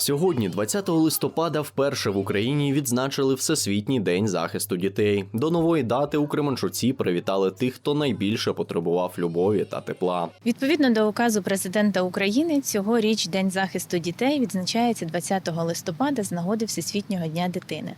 Сьогодні, 20 листопада, вперше в Україні відзначили Всесвітній день захисту дітей. До нової дати у Кременчуці привітали тих, хто найбільше потребував любові та тепла. Відповідно до указу президента України, цьогоріч День захисту дітей відзначається 20 листопада з нагоди Всесвітнього дня дитини.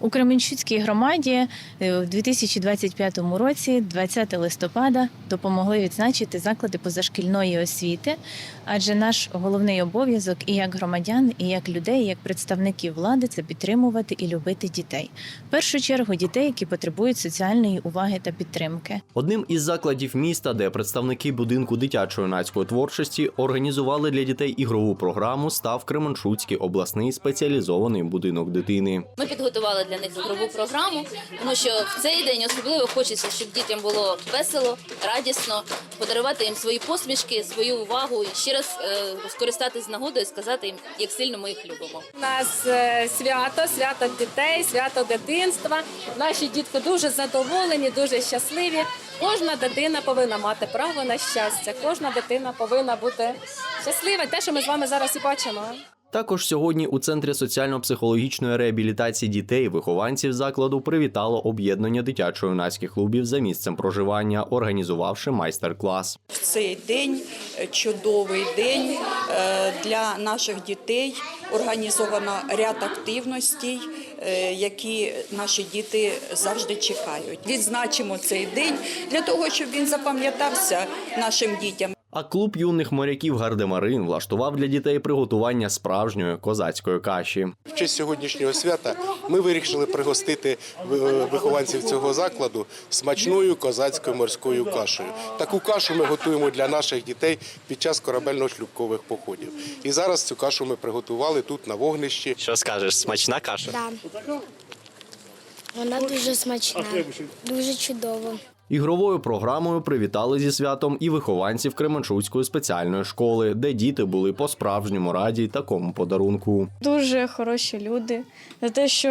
У Кременчуцькій громаді е, у 2025 році, 20 листопада, допомогли відзначити заклади позашкільної освіти, адже наш головний обов'язок і як громадян, і як людей, і як представників влади це підтримувати і любити дітей. В першу чергу дітей, які потребують соціальної уваги та підтримки. Одним із закладів міста, де представники будинку дитячо-юнацької творчості організували для дітей ігрову програму, став Кременчуцький обласний спеціалізований будинок дитини. Ми підготували для них ігрову програму, тому що в цей день особливо хочеться, щоб дітям було весело, радісно, подарувати їм свої посмішки, свою увагу і ще раз е, скористатись нагодою сказати їм, як сильно ми їх любимо. У нас е, свято, свято дітей, свято дитинства. Наші дітки дуже задоволені, дуже щасливі. Кожна дитина повинна мати право на щастя. Кожна дитина повинна бути щаслива. Те, що ми з вами зараз і бачимо. Також сьогодні у центрі соціально-психологічної реабілітації дітей вихованців закладу привітало об'єднання дитячо-юнацьких клубів за місцем проживання, організувавши майстер-клас. В цей день е, чудовий день е, для наших дітей. Організовано ряд активностей, е, які наші діти завжди чекають. Відзначимо цей день для того, щоб він запам'ятався нашим дітям. А клуб юних моряків Гардемарин влаштував для дітей приготування справжньої козацької каші. В честь сьогоднішнього свята ми вирішили пригостити е, вихованців цього закладу смачною козацькою морською кашею. Таку кашу ми готуємо для наших дітей під час корабельно-шлюбкових походів. І зараз цю кашу ми приготували тут на вогнищі. Що скажеш, смачна каша? Да. Вона дуже смачна, дуже чудово. Ігровою програмою привітали зі святом і вихованців Кременчуцької спеціальної школи, де діти були по-справжньому раді такому подарунку. дуже хороші люди за те, що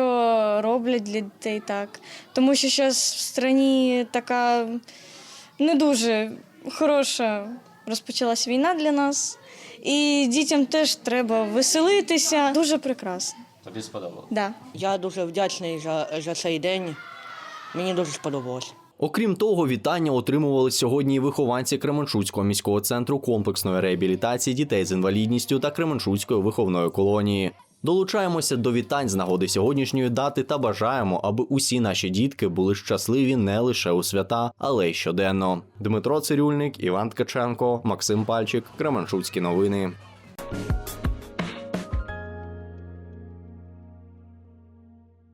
роблять для дітей так. Тому що зараз в страні така не дуже хороша розпочалась війна для нас. І дітям теж треба веселитися. Дуже прекрасно. Тобі сподобалося? Да. Я дуже вдячний за, за цей день. Мені дуже сподобалось. Окрім того, вітання отримували сьогодні і вихованці Кременчуцького міського центру комплексної реабілітації дітей з інвалідністю та Кременчуцької виховної колонії. Долучаємося до вітань з нагоди сьогоднішньої дати та бажаємо, аби усі наші дітки були щасливі не лише у свята, але й щоденно. Дмитро Цирюльник, Іван Ткаченко, Максим Пальчик, Кременчуцькі новини.